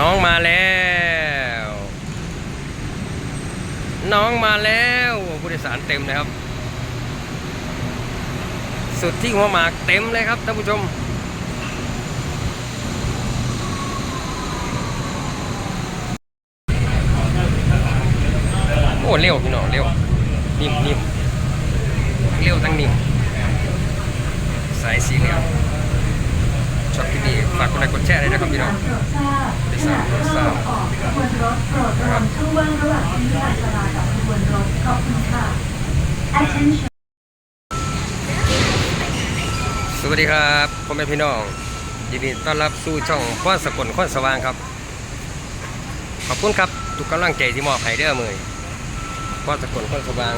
น้องมาแล้ว น้องมาแล้วผู้โดยสารเต็มเลยครับ สุดที่หัวหมากเต็มเลยครับท่านผู้ชมโอ้เร็วพี่น้องเร็วนิ่มนิ่มเร็วตั้งนิ่มสายสีเหลือง ชอบที่ดีฝากกดไลค์กดแชร์ด้วยนะครับพี่น้องโปรดทราบที่งเรือออกขบวนรถโปรดระวังช่องว่างระหว่างพื้นที่อันตราบขบวนรถขอบสวัสดีครับพ่อแม่พี่น้องยินดีต้อนรับสู่ช่องข้อนสกลข้อนสว่างครับ ขอบคุณครับทุกกำลังใจที่มอบให้เด้อมือข้อนสกลข้อนสว่าง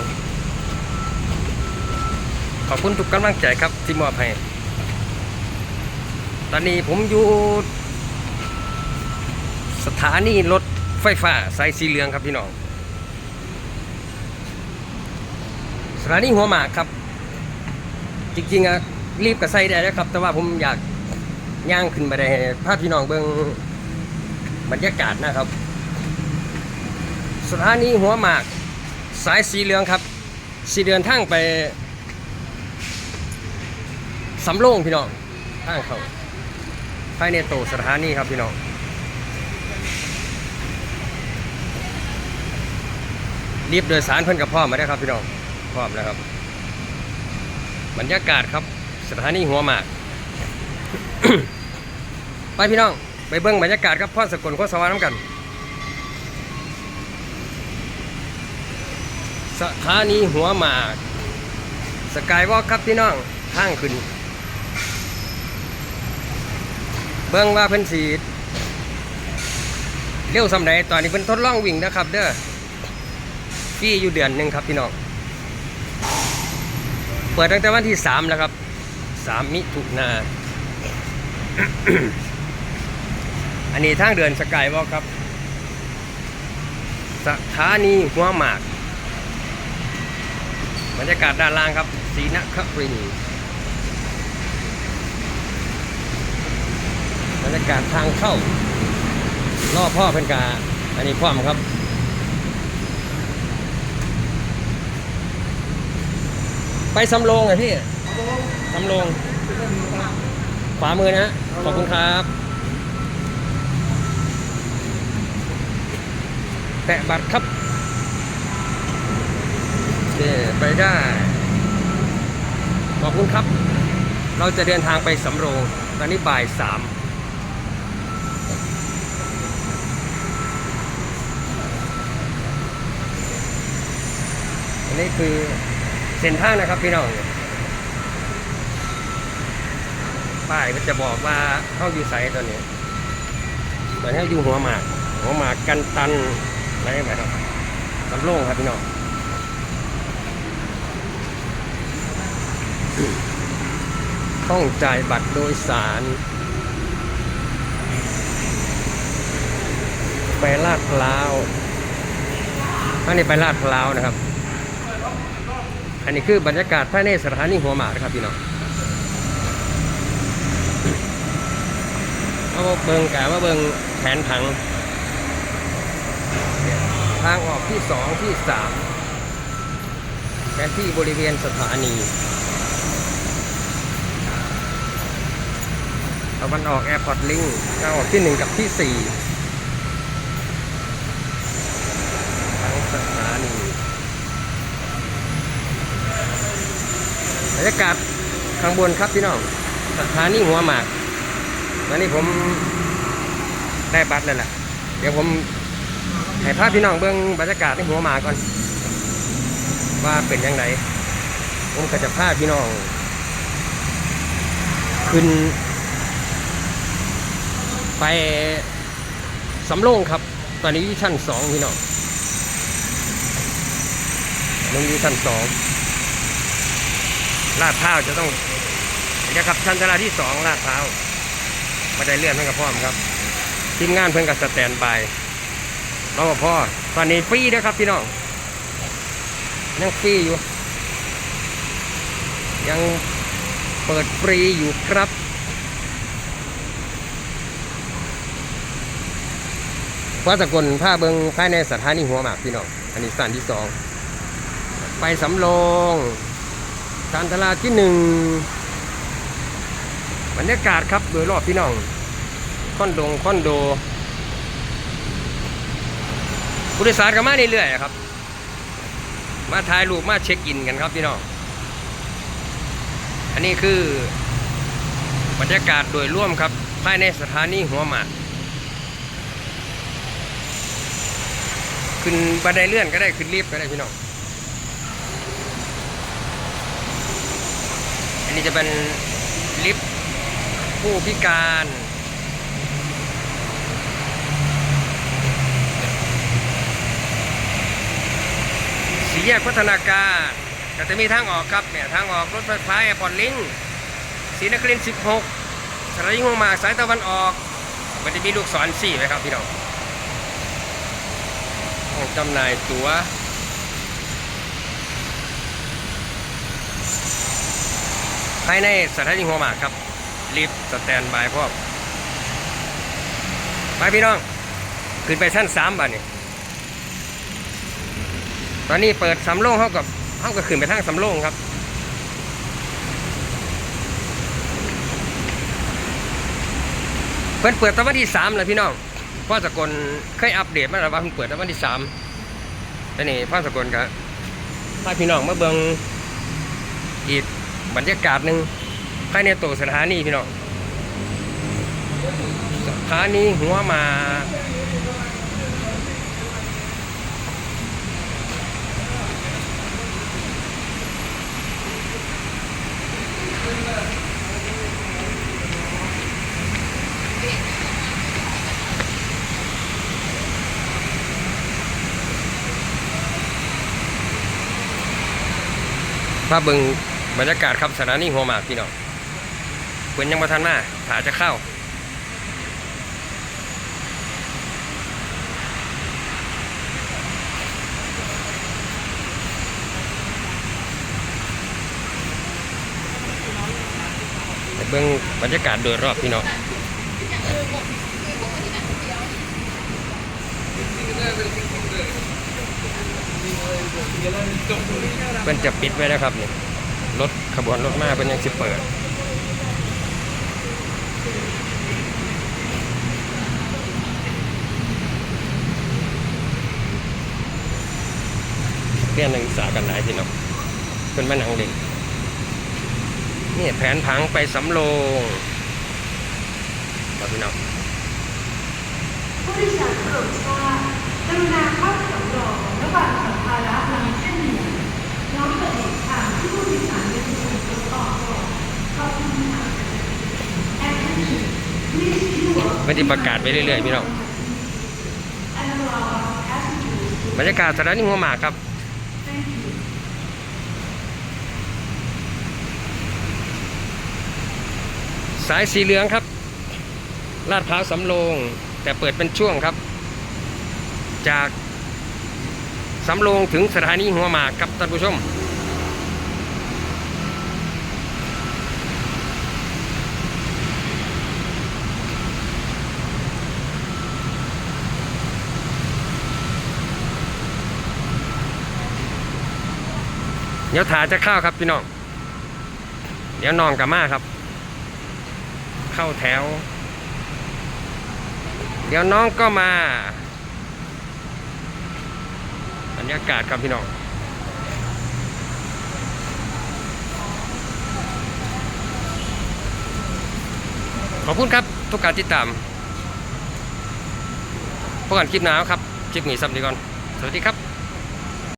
ขอบคุณทุกกำลังใจครับที่มอบให้ ตอนนี้ผมอยู่ สถานีรถไฟฟ้าสายสีเหลืองครับพี่น้อง สถานีหัวหมากครับ จริงๆอะรีบกับใส่ได้แล้วครับ แต่ว่าผมอยากย่างขึ้นไปได้ให้ภาพพี่น้องเบิ่งบรรยากาศนะครับ สถานีหัวหมาก สายสีเหลืองครับ สีเดือนทางไปสำโรงพี่น้องทางเขาายในโตสถานีครับพี่น้องรีบโดยสารเพิ่อนกับพ่อมาได้ครับพี่น้องพร้อมแล้วครับ บรรยากาศครับสถานีหัวหมาก ไปพี่น้อง ไปเบิ้งบรรยากาศครับพ่อสกลโคตรสวรรค์น้ำกัน สถานีหัวหมาก สกายวอล์กครับพี่น้องทางขึ้น เบิ้องว่าเพิ่นสีเร็วสำใดตอนนี้เพิ่นทดลองวิ่งนะครับ เด้อพี่อยู่เดือนหนึ่งครับพี่น้อง เปิดตั้งแต่วันที่สามแล้วครับสามมิถุนาอันนี้ทางเดินสกายวอลครับสถานีหัวหมาก บรรยากาศด้านล่างครับศรีนคริน รยากาศทางเข้าล่อพ่อเป็นกา อันนี้พร้อมครับ ไปสำโรงเหรอพี่สำโรงขวามือนะฮะขอบคุณครับ แตะบัตรครับโอเคไปได้ ขอบคุณครับ เราจะเดินทางไปสำโรง ตอนนี้บ่ายสาม อันนี้คือเส้นทางนะครับพี่น้องป้ายมันจะบอกว่าเข้าอยู่ไสตอนนี้ตอนนี้อยู่หัวหมาก หัวหมากกันตันอะไรแบบครับสำโรงครับพี่น้องห้องจ่ายบัตรโดยสารไปลาดพร้าวอันนี้ไปลาดพร้าวนะครับ อันนี้คือบรรยากาศภายในสถานีหัวหมากนะครับพี่น้องเอามาเบิงกะว่าเบิงแผนผัง ทางออกที่สองที่สามแผนที่บริเวณสถานีตะวันออกแอร์พอร์ตลิงทางออกที่หนึ่งกับที่สี่ทางสถานี บ รรยากาศข้างบนครับพี่น้องสถานีหัวหมากวันนี้ผมได้บัตรแล้วล่ะ เดี๋ยวผมให้ภาพพี่น้องเบื้องบรรยากาศในหัวหมากก่อน ว่าเป็นยังไงผมก็จะพาพี่น้อง ขึ้น ไปสำโรงครับ ตอนนี้ยู่ชั้นสองพี่น้องลงอยู่ชั้นสอง ลาดพร้าวจะต้องจะขับชันชาลาที่สองลาดพร้าวมาได้เลื่อนเพื่อนกับพ่อมครับทีมงานเพื่อนกับสแตนบายรอพ่อตอนนี้ฟรีนะครับพี่น้องยังฟรีอยู่ ยังเปิดฟรีอยู่ครับพระสกลผ้าเบิงภายในสถานีหัวหมากพี่น้อง อันนี้สถานที่สอง ไปสำโรง ชานทลาที่หนึ่งบรรยากาศครับโดยรอบพี่น้องคอนโดงคอนโดผู้โดยสารก็มาเรื่อยๆครับ มาถ่ายรูปมาเช็คอินกันครับพี่น้องอันนี้คือบรรยากาศโดยร่วมครับภายในสถานีหัวหมากขึ้นบันไดเลื่อนก็ได้ขึ้นลิฟต์ก็ได้พี่น้อง นนี้จะเป็นลิฟต์ผู้พิการสีแยกพัฒนาการก็จะมีทางออกครับเนี่ยทางออกรถไฟฟ้าแอร์พอร์ตลิงสีนครินทร์16สถานีหัวหมาสายตะวันออก มันจะมีลูกศรสี่ไหมครับพี่น้องห้องจำหน่ายตั๋ว ภายในสถานีหัวหมากครับลิฟต์สแตนบายพร้อมไปพี่น้อง ขึ้นไปชั้นสามบ้านนี่ตอนนี้เปิดสำโรงเขากับเขาก็ขึ้นไปทางสำโรงครับเพิ่นเปิดตั้งวันที่สามเลยพี่น้องพ่อสกลเคยอัปเดตมาแล้วว่าเพิ่งเปิดตั้งวันที่สามแต่นี่พ่อสกลก็พาพี่น้องมาเบิงอีก บรรยากาศหนึ่งภายในตัวสถานีพี่น้องสถานีหัวมามาเบิง บรรยากาศครับสถานีหัวหมากพี่น้องเพิ่นยังมาทันมาถาจะเข้าไปเบิ่งบรรยากาศโดยรอบพี่น้องเพิ่นจะปิดไว้แล้วครับเนี่ย รถขบวนรถมาเพิ่นยังสิเปิดเรียนนักศึกษากันหลายพี่น้องเพิ่นมานังเล่นนี่แผนผังไปสำโรงครับพี่น้องผู้โดยสารโปรดทราบกรุณาเข้าสำรองระหว่างสัมภาระบางเช่นหนือน้องเปิดทางที่ผู้โดยสารจะถูกตัวออกก่อนขอบคุณค่ะ Attention please queue up ไม่ได้ประกาศไปเรื่อยๆพี่น้องบรรยากาศสถานีหัวหมากครับสายสีเหลืองครับ ลาดพร้าวสำโรงแต่เปิดเป็นช่วงครับ จากสำโรงถึงสถานีหัวหมากครับท่านผู้ชม เดี๋ยวถาจะเข้าครับพี่น้อง เดี๋ยวนอนกับมาครับ เข้าแถว เดี๋ยวน้องก็มาบรรยากาศครับพี่น้องขอบคุณครับ ทุกการติดตามพบกันคลิปหน้าครับ คลิปนี้สัปดาห์ก่อน สวัสดีครับ